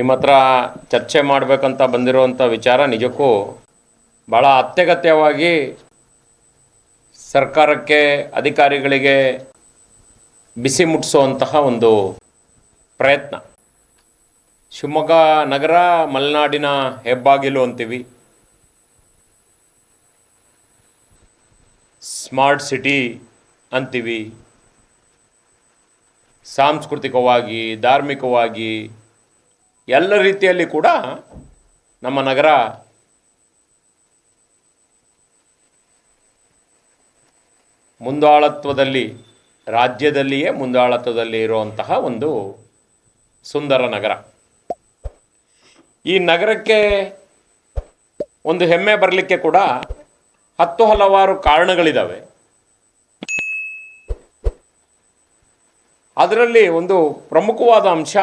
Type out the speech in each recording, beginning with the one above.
ನಿಮ್ಮ ಹತ್ರ ಚರ್ಚೆ ಮಾಡಬೇಕಂತ ಬಂದಿರುವಂಥ ವಿಚಾರ ನಿಜಕ್ಕೂ ಭಾಳ ಅತ್ಯಗತ್ಯವಾಗಿ ಸರ್ಕಾರಕ್ಕೆ, ಅಧಿಕಾರಿಗಳಿಗೆ ಬಿಸಿ ಮುಟ್ಟಿಸುವಂತಹ ಒಂದು ಪ್ರಯತ್ನ. ಶಿವಮೊಗ್ಗ ನಗರ, ಮಲೆನಾಡಿನ ಹೆಬ್ಬಾಗಿಲು ಅಂತೀವಿ. ಸ್ಮಾರ್ಟ್ ಸಿಟಿ ಅಂತೀವಿ. ಸಾಂಸ್ಕೃತಿಕವಾಗಿ, ಧಾರ್ಮಿಕವಾಗಿ ಎಲ್ಲ ರೀತಿಯಲ್ಲಿ ಕೂಡ ನಮ್ಮ ನಗರ ಮುಂದಾಳತ್ವದಲ್ಲಿ, ರಾಜ್ಯದಲ್ಲಿಯೇ ಮುಂದಾಳತ್ವದಲ್ಲಿ ಇರುವಂತಹ ಒಂದು ಸುಂದರ ನಗರ. ಈ ನಗರಕ್ಕೆ ಒಂದು ಹೆಮ್ಮೆ ಬರಲಿಕ್ಕೆ ಕೂಡ ಹತ್ತು ಹಲವಾರು ಕಾರಣಗಳಿದ್ದಾವೆ ಅದರಲ್ಲಿ ಒಂದು ಪ್ರಮುಖವಾದ ಅಂಶ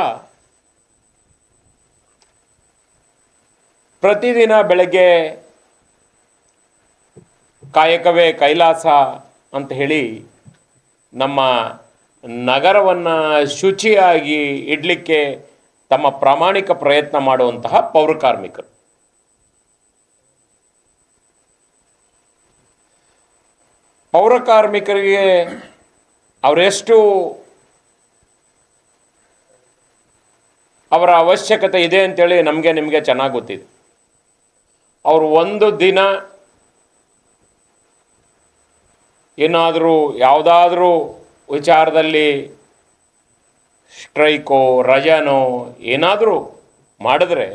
ಪ್ರತಿದಿನ ಬೆಳಗ್ಗೆ ಕಾಯಕವೇ ಕೈಲಾಸ ಅಂತ ಹೇಳಿ ನಮ್ಮ ನಗರವನ್ನು ಶುಚಿಯಾಗಿ ಇಡಲಿಕ್ಕೆ ತಮ್ಮ ಪ್ರಾಮಾಣಿಕ ಪ್ರಯತ್ನ ಮಾಡುವಂತಹ ಪೌರ ಕಾರ್ಮಿಕರು. ಪೌರ ಕಾರ್ಮಿಕರಿಗೆ ಅವರೆಷ್ಟು ಅವರ ಅವಶ್ಯಕತೆ ಇದೆ ಅಂತೇಳಿ ನಮಗೆ ನಿಮಗೆ ಚೆನ್ನಾಗಿ ಗೊತ್ತಿದೆ. ಅವರು ಒಂದು ದಿನ ಏನಾದರೂ ಯಾವುದಾದ್ರೂ ವಿಚಾರದಲ್ಲಿ ಸ್ಟ್ರೈಕೋ, ರಜಾನೋ ಏನಾದರೂ ಮಾಡಿದ್ರೆ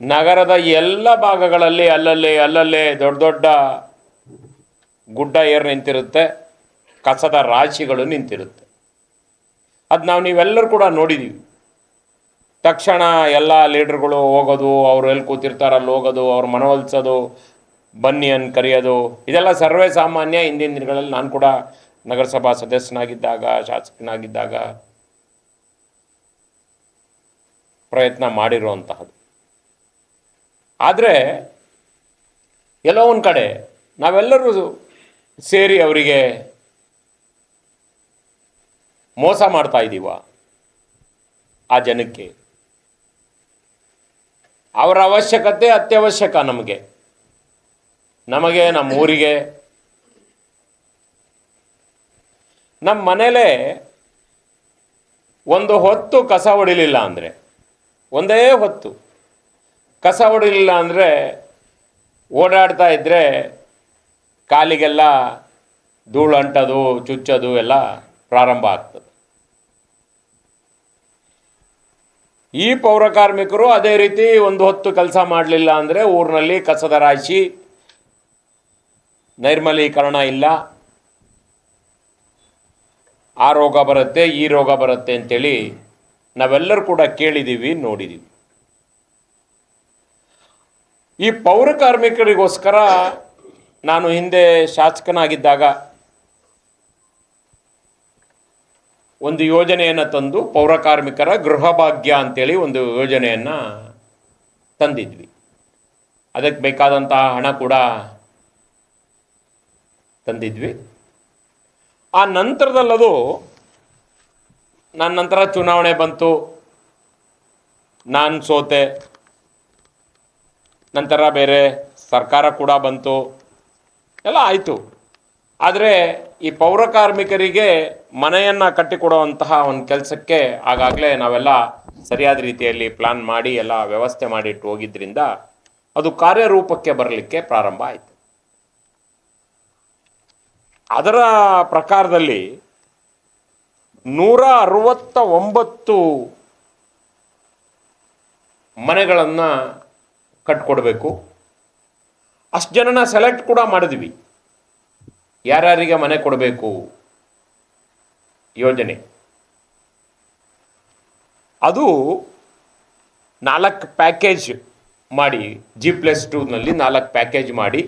ನಗರದ ಎಲ್ಲ ಭಾಗಗಳಲ್ಲಿ ಅಲ್ಲಲ್ಲಿ, ಅಲ್ಲಲ್ಲೇ ದೊಡ್ಡ ದೊಡ್ಡ ಗುಡ್ಡ ಏರ್ ನಿಂತಿರುತ್ತೆ, ಕಸದ ರಾಶಿಗಳು ನಿಂತಿರುತ್ತೆ. ಅದು ನಾವು ನೀವೆಲ್ಲರೂ ಕೂಡ ನೋಡಿದ್ದೀವಿ ತಕ್ಷಣ ಎಲ್ಲ ಲೀಡ್ರ್ಗಳು ಹೋಗೋದು, ಅವ್ರು ಎಲ್ಲಿ ಕೂತಿರ್ತಾರೆ ಅಲ್ಲಿ ಹೋಗೋದು, ಅವ್ರು ಮನವೊಲಿಸೋದು ಬನ್ನಿ ಅನ್ ಕರೆಯೋದು. ಇದೆಲ್ಲ ಸರ್ವೇ ಸಾಮಾನ್ಯ ಹಿಂದಿನ ದಿನಗಳಲ್ಲಿ ನಾನು ಕೂಡ ನಗರಸಭಾ ಸದಸ್ಯನಾಗಿದ್ದಾಗ, ಶಾಸಕನಾಗಿದ್ದಾಗ ಪ್ರಯತ್ನ ಮಾಡಿರುವಂತಹದ್ದು. ಆದರೆ ಎಲ್ಲೋ ಒಂದು ಕಡೆ ನಾವೆಲ್ಲರೂ ಸೇರಿ ಅವರಿಗೆ ಮೋಸ ಮಾಡ್ತಾ ಇದ್ದೀವ ಆ ಜನಕ್ಕೆ. ಅವರ ಅವಶ್ಯಕತೆ ಅತ್ಯವಶ್ಯಕ ನಮಗೆ. ನಮಗೆ, ನಮ್ಮ ಊರಿಗೆ. ನಮ್ಮ ಮನೇಲೇ ಒಂದು ಹೊತ್ತು ಕಸ ಹೊಡಿಲಿಲ್ಲ ಅಂದರೆ, ಒಂದೇ ಹೊತ್ತು ಕಸ ಹೊಡಿಲಿಲ್ಲ ಅಂದರೆ ಓಡಾಡ್ತಾ ಇದ್ದರೆ ಕಾಲಿಗೆಲ್ಲ ಧೂಳು ಅಂಟೋದು, ಚುಚ್ಚೋದು ಎಲ್ಲ ಪ್ರಾರಂಭ ಆಗ್ತದೆ. ಈ ಪೌರ ಕಾರ್ಮಿಕರು ಅದೇ ರೀತಿ ಒಂದು ಹೊತ್ತು ಕೆಲಸ ಮಾಡಲಿಲ್ಲ ಅಂದರೆ ಊರಿನಲ್ಲಿ ಕಸದ ರಾಶಿ, ನೈರ್ಮಲೀಕರಣ ಇಲ್ಲ. ಆ ರೋಗ ಬರುತ್ತೆ, ಈ ರೋಗ ಬರುತ್ತೆ ಅಂತೇಳಿ ನಾವೆಲ್ಲರೂ ಕೂಡ ಕೇಳಿದ್ದೀವಿ ನೋಡಿದ್ದೀವಿ ಈ ಪೌರ ಕಾರ್ಮಿಕರಿಗೋಸ್ಕರ ನಾನು ಹಿಂದೆ ಶಾಸಕನಾಗಿದ್ದಾಗ ಒಂದು ಯೋಜನೆಯನ್ನು ತಂದು ಪೌರಕಾರ್ಮಿಕರ ಗೃಹ ಭಾಗ್ಯ ಅಂತೇಳಿ ಒಂದು ಯೋಜನೆಯನ್ನು ತಂದಿದ್ವಿ. ಅದಕ್ಕೆ ಬೇಕಾದಂತಹ ಹಣ ಕೂಡ ತಂದಿದ್ವಿ. ಆ ನಂತರದಲ್ಲದು ನನ್ನ ನಂತರ ಚುನಾವಣೆ ಬಂತು. ನಾನು ಸೋತೆ. ನಂತರ ಬೇರೆ ಸರ್ಕಾರ ಕೂಡ ಬಂತು. ಎಲ್ಲ ಆಯಿತು. ಆದರೆ ಈ ಪೌರ ಕಾರ್ಮಿಕರಿಗೆ ಮನೆಯನ್ನು ಕಟ್ಟಿಕೊಡುವಂತಹ ಒಂದು ಕೆಲಸಕ್ಕೆ ಆಗಾಗಲೇ ನಾವೆಲ್ಲ ಸರಿಯಾದ ರೀತಿಯಲ್ಲಿ ಪ್ಲಾನ್ ಮಾಡಿ, ಎಲ್ಲ ವ್ಯವಸ್ಥೆ ಮಾಡಿಟ್ಟು ಹೋಗಿದ್ರಿಂದ ಅದು ಕಾರ್ಯರೂಪಕ್ಕೆ ಬರಲಿಕ್ಕೆ ಪ್ರಾರಂಭ ಆಯಿತು. ಅದರ ಪ್ರಕಾರದಲ್ಲಿ ನೂರ ಅರವತ್ತ ಒಂಬತ್ತು ಮನೆಗಳನ್ನು ಕಟ್ಕೊಡ್ಬೇಕು. ಅಷ್ಟು ಜನನ ಸೆಲೆಕ್ಟ್ ಕೂಡ ಮಾಡಿದ್ವಿ. ಯಾರ್ಯಾರಿಗೆ ಮನೆ ಕೊಡಬೇಕು? ಯೋಜನೆ. ಅದು ನಾಲ್ಕು ಪ್ಯಾಕೇಜ್ ಮಾಡಿ ಜಿ ಪ್ಲಸ್ ಟೂನಲ್ಲಿ ನಾಲ್ಕು ಪ್ಯಾಕೇಜ್ ಮಾಡಿ,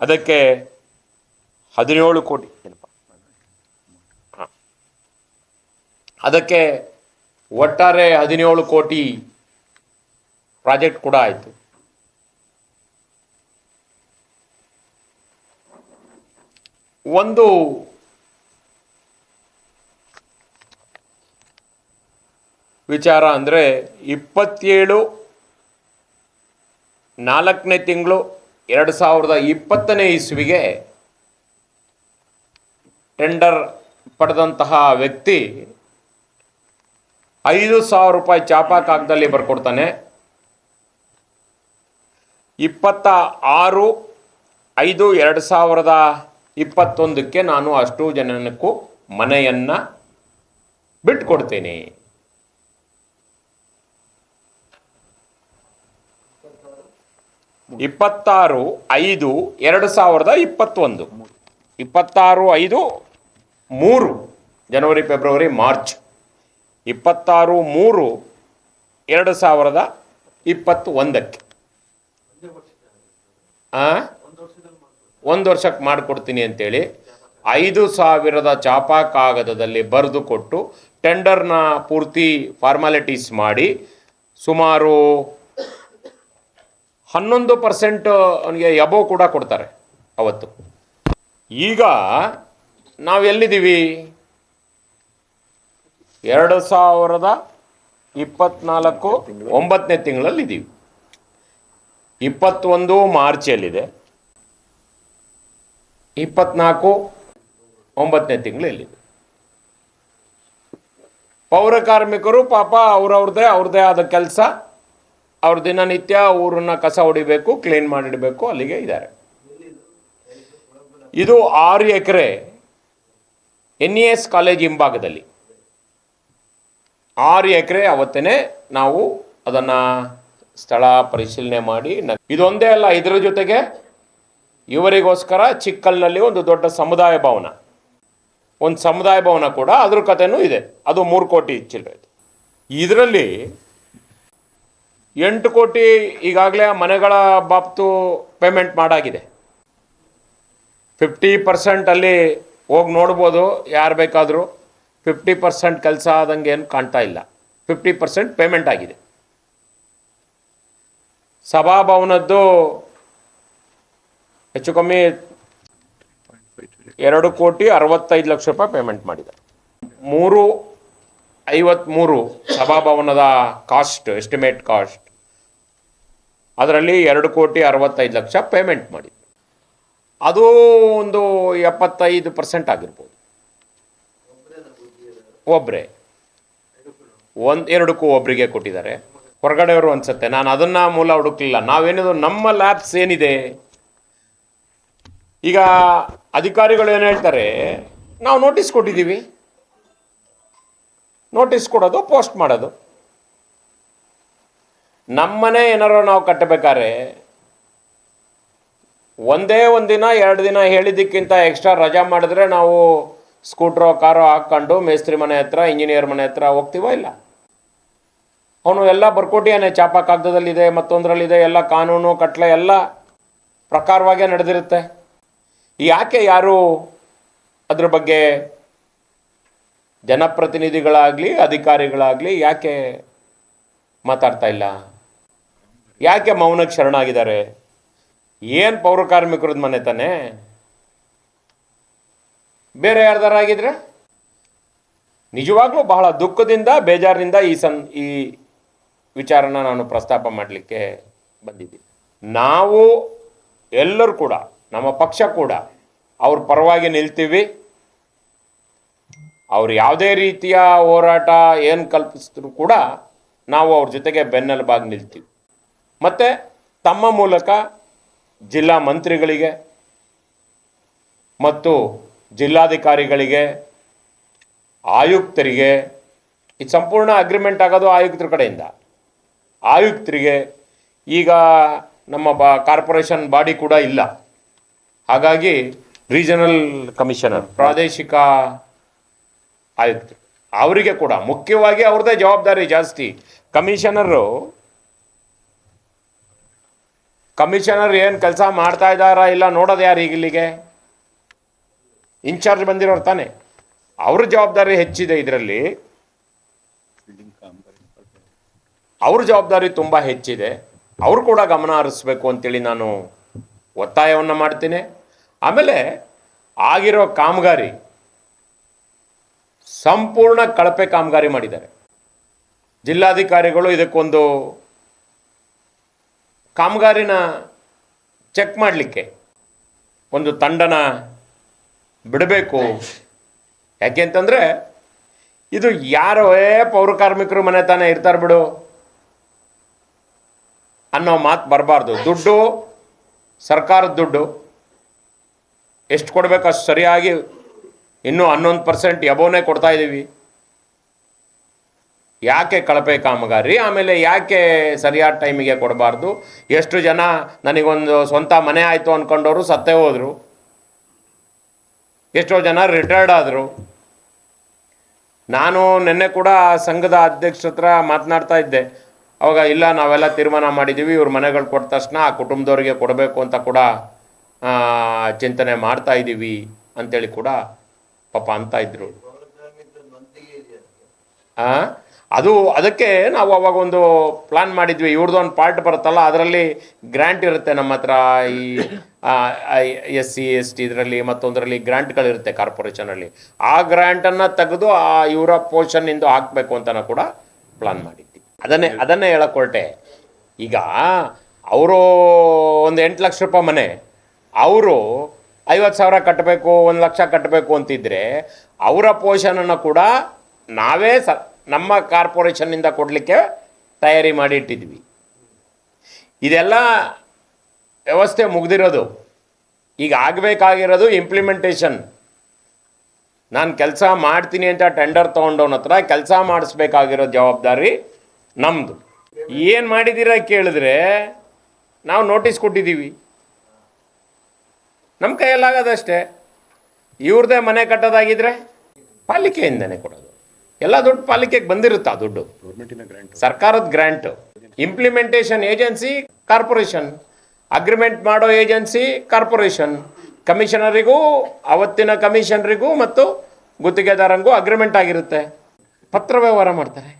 ಅದಕ್ಕೆ ಹದಿನೇಳು ಕೋಟಿ ಅದಕ್ಕೆ ಒಟ್ಟಾರೆ ಹದಿನೇಳು ಕೋಟಿ ಪ್ರಾಜೆಕ್ಟ್ ಕೂಡ ಆಯಿತು. ಒಂದು. ವಿಚಾರ ಅಂದರೆ ಇಪ್ಪತ್ತೇಳು, ನಾಲ್ಕನೇ ತಿಂಗಳು ಎರಡು ಸಾವಿರದ ಇಪ್ಪತ್ತನೇ ಇಸ್ವಿಗೆ ಟೆಂಡರ್ ಪಡೆದಂತಹ ವ್ಯಕ್ತಿ ಐದು ಸಾವಿರ ರೂಪಾಯಿ ಚಾಪಾ ಕಾಗದಲ್ಲಿ ಬರ್ಕೊಡ್ತಾನೆ. ಇಪ್ಪತ್ತ ಆರು, ಐದು, ಎರಡು ಸಾವಿರದ ಇಪ್ಪತ್ತೊಂದಕ್ಕೆ ನಾನು ಅಷ್ಟು ಜನಕ್ಕೂ ಮನೆಯನ್ನು ಬಿಟ್ಕೊಡ್ತೇನೆ. ಇಪ್ಪತ್ತಾರು ಐದು ಎರಡು ಸಾವಿರದ ಇಪ್ಪತ್ತೊಂದು. ಇಪ್ಪತ್ತಾರು ಐದು ಮೂರು ಜನವರಿ, ಫೆಬ್ರವರಿ, ಮಾರ್ಚ್. ಇಪ್ಪತ್ತಾರು ಮೂರು ಎರಡು ಸಾವಿರದ ಇಪ್ಪತ್ತು ಒಂದಕ್ಕೆ ಆ? ಒಂದು ವರ್ಷಕ್ಕೆ ಮಾಡಿಕೊಡ್ತೀನಿ ಅಂತೇಳಿ ಐದು ಸಾವಿರದ ಚಾಪಾ ಕಾಗದದಲ್ಲಿ ಬರೆದು ಕೊಟ್ಟು ಟೆಂಡರ್ನ ಪೂರ್ತಿ ಫಾರ್ಮಾಲಿಟೀಸ್ ಮಾಡಿ ಸುಮಾರು ಹನ್ನೊಂದು ಪರ್ಸೆಂಟ್ ಅವನಿಗೆ ಎಬೋ ಕೂಡ ಕೊಡ್ತಾರೆ ಅವತ್ತು. ಈಗ ನಾವು ಎಲ್ಲಿದ್ದೀವಿ? ಎರಡು ಸಾವಿರದ ಇಪ್ಪತ್ನಾಲ್ಕು ಒಂಬತ್ತನೇ ತಿಂಗಳಲ್ಲಿದ್ದೀವಿ. ಇಪ್ಪತ್ತೊಂದು ಮಾರ್ಚಲ್ಲಿದೆ. ಇಪ್ಪತ್ನಾಲ್ಕು, ಒಂಬತ್ತನೇ ತಿಂಗಳಲ್ಲಿದೆ ಪೌರ ಕಾರ್ಮಿಕರು ಪಾಪ ಅವ್ರವ್ರದ್ದೇ, ಅವ್ರದ್ದೇ ಆದ ಕೆಲಸ. ಅವ್ರ ದಿನನಿತ್ಯ ಊರನ್ನ ಕಸ ಹೊಡಿಬೇಕು, ಕ್ಲೀನ್ ಮಾಡಿಡಬೇಕು, ಅಲ್ಲಿಗೆ ಇದ್ದಾರೆ. ಇದು ಆರು ಎಕರೆ ಎನ್ ಇ ಎಸ್ ಕಾಲೇಜ್ ಹಿಂಭಾಗದಲ್ಲಿ. ಆರು ಎಕರೆ ಅವತ್ತೇ ನಾವು ಅದನ್ನು ಸ್ಥಳ ಪರಿಶೀಲನೆ ಮಾಡಿ ಇದೊಂದೇ ಅಲ್ಲ, ಇದರ ಜೊತೆಗೆ ಇವರಿಗೋಸ್ಕರ ಚಿಕ್ಕಲ್ನಲ್ಲಿ ಒಂದು ದೊಡ್ಡ ಸಮುದಾಯ ಭವನ. ಒಂದು ಸಮುದಾಯ ಭವನ ಕೂಡ ಅದ್ರ ಕಥೆನೂ ಇದೆ. ಅದು ಮೂರು ಕೋಟಿ ಚಿಲ್ಲರೆ ಇದರಲ್ಲಿ ಎಂಟು ಕೋಟಿ ಈಗಾಗಲೇ ಮನೆಗಳ ಬಾಬ್ತು ಪೇಮೆಂಟ್ ಮಾಡಾಗಿದೆ. ಫಿಫ್ಟಿ ಪರ್ಸೆಂಟಲ್ಲಿ ಹೋಗಿ ನೋಡ್ಬೋದು ಯಾರು ಬೇಕಾದರೂ. ಫಿಫ್ಟಿ ಪರ್ಸೆಂಟ್ ಕೆಲಸ ಆದಂಗೆ ಏನು ಕಾಣ್ತಾ ಇಲ್ಲ. ಫಿಫ್ಟಿ ಪರ್ಸೆಂಟ್ ಪೇಮೆಂಟ್ ಆಗಿದೆ. ಸಭಾಭವನದ್ದು ಹೆಚ್ಚು ಕಮ್ಮಿ ಎರಡು ಕೋಟಿ ಅರವತ್ತೈದು ಲಕ್ಷ ರೂಪಾಯಿ ಪೇಮೆಂಟ್ ಮಾಡಿದೆ ಮೂರು ಐವತ್ತ್ಮೂರು ಸಭಾಭವನದ ಕಾಸ್ಟ್ ಎಸ್ಟಿಮೇಟ್ ಕಾಸ್ಟ್ ಅದರಲ್ಲಿ ಎರಡು ಕೋಟಿ ಅರವತ್ತೈದು ಲಕ್ಷ ಪೇಮೆಂಟ್ ಮಾಡಿ ಅದು ಒಂದು ಎಪ್ಪತ್ತೈದು ಪರ್ಸೆಂಟ್ ಆಗಿರ್ಬೋದು. ಒಬ್ಬರೇ ಒಂದು ಎರಡಕ್ಕೂ ಒಬ್ಬರಿಗೆ ಕೊಟ್ಟಿದ್ದಾರೆ. ಹೊರಗಡೆಯವರು ಅನ್ಸುತ್ತೆ, ನಾನು ಅದನ್ನ ಮೂಲ ಹುಡುಕ್ಲಿಲ್ಲ. ನಾವೇನಿದ್ರು ನಮ್ಮ ಲ್ಯಾಬ್ಸ್ ಏನಿದೆ? ಈಗ ಅಧಿಕಾರಿಗಳು ಏನು ಹೇಳ್ತಾರೆ, ನಾವು ನೋಟಿಸ್ ಕೊಟ್ಟಿದ್ದೀವಿ. ನೋಟಿಸ್ ಕೊಡೋದು ಪೋಸ್ಟ್ ಮಾಡೋದು. ನಮ್ಮನೆ ಏನಾರು ನಾವು ಕಟ್ಟಬೇಕಾದ್ರೆ, ಒಂದೇ ಒಂದು ಎರಡು ದಿನ ಹೇಳಿದ್ದಕ್ಕಿಂತ ಎಕ್ಸ್ಟ್ರಾ ರಜಾ ಮಾಡಿದ್ರೆ ನಾವು ಸ್ಕೂಟ್ರೋ ಕಾರೋ ಹಾಕ್ಕೊಂಡು ಮೇಸ್ತ್ರಿ ಮನೆ ಹತ್ರ ಇಂಜಿನಿಯರ್ ಮನೆ ಹತ್ರ ಹೋಗ್ತೀವೋ ಇಲ್ಲ? ಅವನು ಎಲ್ಲ ಬರ್ಕೊಟ್ಟಿಯಾನೆ ಚಾಪ ಕಾಗದದಲ್ಲಿದೆ, ಮತ್ತೊಂದರಲ್ಲಿದೆ, ಎಲ್ಲ ಕಾನೂನು, ಕಟ್ಲೆ ಎಲ್ಲ ಪ್ರಕಾರವಾಗೇ ನಡೆದಿರುತ್ತೆ. ಯಾಕೆ ಯಾರು ಅದ್ರ ಬಗ್ಗೆ ಜನಪ್ರತಿನಿಧಿಗಳಾಗಲಿ, ಅಧಿಕಾರಿಗಳಾಗಲಿ ಯಾಕೆ ಮಾತಾಡ್ತಾ ಇಲ್ಲ? ಯಾಕೆ ಮೌನಕ್ಕೆ ಶರಣಾಗಿದ್ದಾರೆ? ಏನು ಪೌರ ಕಾರ್ಮಿಕರದ್ದು ಮನೆ ತಾನೆ? ಬೇರೆ ಯಾರ್ದಾರ ಆಗಿದ್ರೆ? ನಿಜವಾಗ್ಲೂ ಬಹಳ ದುಃಖದಿಂದ, ಬೇಜಾರಿನಿಂದ ಈ ಸನ್ ಈ ವಿಚಾರನ ನಾನು ಪ್ರಸ್ತಾಪ ಮಾಡಲಿಕ್ಕೆ ಬಂದಿದ್ದೀನಿ. ನಾವು ಎಲ್ಲರೂ ಕೂಡ ನಮ್ಮ ಪಕ್ಷ ಕೂಡ. ಅವ್ರ ಪರವಾಗಿ ನಿಲ್ತೀವಿ. ಅವ್ರು ಯಾವುದೇ ರೀತಿಯ ಹೋರಾಟ ಏನು ಕಲ್ಪಿಸಿದ್ರು ಕೂಡ ನಾವು ಅವ್ರ ಜೊತೆಗೆ ಬೆನ್ನೆಲುಬಾಗಿ ನಿಲ್ತೀವಿ. ಮತ್ತು ತಮ್ಮ ಮೂಲಕ ಜಿಲ್ಲಾ ಮಂತ್ರಿಗಳಿಗೆ ಮತ್ತು ಜಿಲ್ಲಾಧಿಕಾರಿಗಳಿಗೆ, ಆಯುಕ್ತರಿಗೆ ಇದು ಸಂಪೂರ್ಣ ಅಗ್ರಿಮೆಂಟ್ ಆಗೋದು ಆಯುಕ್ತರ ಕಡೆಯಿಂದ. ಆಯುಕ್ತರಿಗೆ ಈಗ ನಮ್ಮ ಬಾ ಕಾರ್ಪೊರೇಷನ್ ಬಾಡಿ ಕೂಡ ಇಲ್ಲ. ಹಾಗಾಗಿ ರೀಜನಲ್ ಕಮಿಷನರ್. ಪ್ರಾದೇಶಿಕ ಆಯುಕ್ತರು ಅವರಿಗೆ ಕೂಡ ಮುಖ್ಯವಾಗಿ ಅವ್ರದ್ದೇ ಜವಾಬ್ದಾರಿ ಜಾಸ್ತಿ. ಕಮಿಷನರು ಕಮಿಷನರ್ ಏನು ಕೆಲಸ ಮಾಡ್ತಾ ಇದ್ದಾರಾ ಇಲ್ಲ ನೋಡೋದು ಯಾರು ಈಗ ಇಲ್ಲಿಗೆ? ಇನ್ಚಾರ್ಜ್ ಬಂದಿರೋರು ತಾನೆ. ಅವ್ರ ಜವಾಬ್ದಾರಿ ಹೆಚ್ಚಿದೆ ಇದರಲ್ಲಿ. ಅವ್ರ ಜವಾಬ್ದಾರಿ ತುಂಬ ಹೆಚ್ಚಿದೆ. ಅವ್ರು ಕೂಡ ಗಮನ ಹರಿಸ್ಬೇಕು ಅಂತೇಳಿ ನಾನು ಒತ್ತಾಯವನ್ನು ಮಾಡ್ತೀನಿ. ಆಮೇಲೆ ಆಗಿರೋ ಕಾಮಗಾರಿ ಸಂಪೂರ್ಣ ಕಳಪೆ ಕಾಮಗಾರಿ ಮಾಡಿದ್ದಾರೆ. ಜಿಲ್ಲಾಧಿಕಾರಿಗಳು ಇದಕ್ಕೊಂದು ಕಾಮಗಾರಿನ ಚೆಕ್ ಮಾಡಲಿಕ್ಕೆ ಒಂದು ತಂಡನ ಬಿಡಬೇಕು. ಯಾಕೆಂತಂದರೆ ಇದು ಯಾರೋ ಪೌರ ಕಾರ್ಮಿಕರು ಮನೆ ತಾನೇ ಇರ್ತಾರೆ ಬಿಡು ಅನ್ನೋ ಮಾತು ಬರಬಾರ್ದು. ದುಡ್ಡು, ಸರ್ಕಾರದ ದುಡ್ಡು. ಎಷ್ಟು ಕೊಡಬೇಕು ಅಷ್ಟು ಸರಿಯಾಗಿ ಇನ್ನೂ ಹನ್ನೊಂದು ಪರ್ಸೆಂಟ್ ಎಬೋನೇ ಕೊಡ್ತಾ ಇದ್ದೀವಿ ಯಾಕೆ ಕಳಪೆ ಕಾಮಗಾರಿ? ಆಮೇಲೆ ಯಾಕೆ ಸರಿಯಾದ ಟೈಮಿಗೆ ಕೊಡಬಾರ್ದು? ಎಷ್ಟು ಜನ ನನಗೊಂದು ಸ್ವಂತ ಮನೆ ಆಯಿತು ಅಂದ್ಕೊಂಡವರು ಸತ್ತೇ ಹೋದರು. ಎಷ್ಟೋ ಜನ ರಿಟೈರ್ಡ್ ಆದರು. ನಾನು ನಿನ್ನೆ ಕೂಡ ಸಂಘದ ಅಧ್ಯಕ್ಷ ಹತ್ರ ಮಾತನಾಡ್ತಾ ಇದ್ದೆ. ಅವಾಗ, ಇಲ್ಲ, ನಾವೆಲ್ಲ ತೀರ್ಮಾನ ಮಾಡಿದ್ದೀವಿ ಇವ್ರ ಮನೆಗಳು ಕೊಟ್ಟ ತಕ್ಷಣ ಆ ಕುಟುಂಬದವ್ರಿಗೆ ಕೊಡಬೇಕು ಅಂತ ಕೂಡ ಚಿಂತನೆ ಮಾಡ್ತಾ ಇದ್ದೀವಿ ಅಂತೇಳಿ ಕೂಡ ಪಾಪ ಅಂತ ಇದ್ರು. ಅದು ಅದಕ್ಕೆ ನಾವು ಅವಾಗ ಒಂದು ಪ್ಲಾನ್ ಮಾಡಿದ್ವಿ. ಇವ್ರದ್ದು ಒಂದು ಪಾರ್ಟ್ ಬರುತ್ತಲ್ಲ, ಅದರಲ್ಲಿ ಗ್ರ್ಯಾಂಟ್ ಇರುತ್ತೆ ನಮ್ಮ ಹತ್ರ. ಈ ಎಸ್ ಸಿ, ಎಸ್ ಟಿ ಇದರಲ್ಲಿ ಮತ್ತೊಂದರಲ್ಲಿ ಗ್ರ್ಯಾಂಟ್ಗಳಿರುತ್ತೆ ಕಾರ್ಪೊರೇಷನಲ್ಲಿ ಆ ಗ್ರ್ಯಾಂಟನ್ನು ತೆಗೆದು ಆ ಇವರ ಪೋರ್ಷನ್ನಿಂದ ಹಾಕಬೇಕು ಅಂತಲೂ ಕೂಡ ಪ್ಲಾನ್ ಮಾಡಿದ್ವಿ. ಅದನ್ನೇ ಅದನ್ನೇ ಹೇಳಕ್ ಹೊರಟೆ. ಈಗ ಅವರು ಒಂದು ಎಂಟು ಲಕ್ಷ ರೂಪಾಯಿ ಮನೆ ಅವರು ಐವತ್ತು ಸಾವಿರ ಕಟ್ಟಬೇಕು, ಒಂದು ಲಕ್ಷ ಕಟ್ಟಬೇಕು ಅಂತಿದ್ರೆ ಅವರ ಪೋಷಣನ್ನು ಕೂಡ ನಾವೇ ಸ, ನಮ್ಮ ಕಾರ್ಪೊರೇಷನ್ನಿಂದ ಕೊಡಲಿಕ್ಕೆ ತಯಾರಿ ಮಾಡಿ ಇಟ್ಟಿದ್ವಿ. ಇದೆಲ್ಲ ವ್ಯವಸ್ಥೆ ಮುಗ್ದಿರೋದು. ಈಗ ಆಗಬೇಕಾಗಿರೋದು ಇಂಪ್ಲಿಮೆಂಟೇಷನ್ ನಾನು ಕೆಲಸ ಮಾಡ್ತೀನಿ ಅಂತ ಟೆಂಡರ್ ತೊಗೊಂಡವನ ಹತ್ರ ಕೆಲಸ ಮಾಡಿಸ್ಬೇಕಾಗಿರೋ ಜವಾಬ್ದಾರಿ ನಮ್ಮದು ಏನು ಮಾಡಿದ್ದೀರಾ ಕೇಳಿದ್ರೆ ನಾವು ನೋಟಿಸ್ ಕೊಟ್ಟಿದ್ದೀವಿ. ನಮ್ಮ ಕೈಯಲ್ಲಾಗೋದಷ್ಟೇ ಇವ್ರದ್ದೇ ಮನೆ ಕಟ್ಟೋದಾಗಿದ್ರೆ ಪಾಲಿಕೆಯಿಂದನೇ ಕೊಡೋದು. ಎಲ್ಲ ದುಡ್ಡು ಪಾಲಿಕೆಗೆ ಬಂದಿರುತ್ತೆ ಆ ದುಡ್ಡು? ಸರ್ಕಾರದ grant implementation agency corporation agreement ಮಾಡೋ ಏಜೆನ್ಸಿ ಕಾರ್ಪೊರೇಷನ್ ಕಮಿಷನರಿಗೂ ಅವತ್ತಿನ ಕಮಿಷನರಿಗೂ ಮತ್ತು ಗುತ್ತಿಗೆದಾರಂಗೂ ಅಗ್ರಿಮೆಂಟ್ ಆಗಿರುತ್ತೆ. ಪತ್ರ ವ್ಯವಹಾರ ಮಾಡ್ತಾರೆ.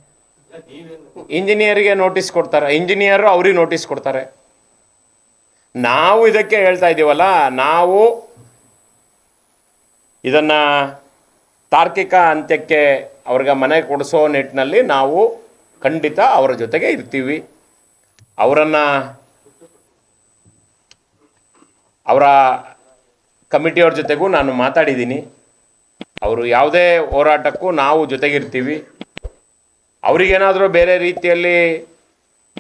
ಇಂಜಿನಿಯರಿಗೆ ನೋಟಿಸ್ ಕೊಡ್ತಾರೆ. ಇಂಜಿನಿಯರು ಅವ್ರಿಗೆ ನೋಟಿಸ್ ಕೊಡ್ತಾರೆ. ನಾವು ಇದಕ್ಕೆ ಹೇಳ್ತಾ ಇದ್ದೀವಲ್ಲ, ನಾವು ಇದನ್ನು ತಾರ್ಕಿಕ ಅಂತ್ಯಕ್ಕೆ ಅವ್ರಿಗೆ ಮನೆ ಕೊಡಿಸೋ ನಿಟ್ಟಿನಲ್ಲಿ ನಾವು ಖಂಡಿತ ಅವರ ಜೊತೆಗೆ ಇರ್ತೀವಿ. ಅವರನ್ನು ಅವರ ಕಮಿಟಿಯವ್ರ ಜೊತೆಗೂ ನಾನು ಮಾತಾಡಿದ್ದೀನಿ. ಅವರು ಯಾವುದೇ ಹೋರಾಟಕ್ಕೂ ನಾವು ಜೊತೆಗಿರ್ತೀವಿ. ಅವರಿಗೇನಾದರೂ ಬೇರೆ ರೀತಿಯಲ್ಲಿ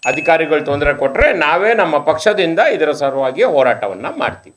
ಅಧಿಕಾರಿಗಳು ತೊಂದರೆ ಕೊಟ್ಟರೆ ನಾವೇ ನಮ್ಮ ಪಕ್ಷದಿಂದ ಇದರ ಸಲುವಾಗಿ ಹೋರಾಟವನ್ನು ಮಾಡ್ತೀವಿ.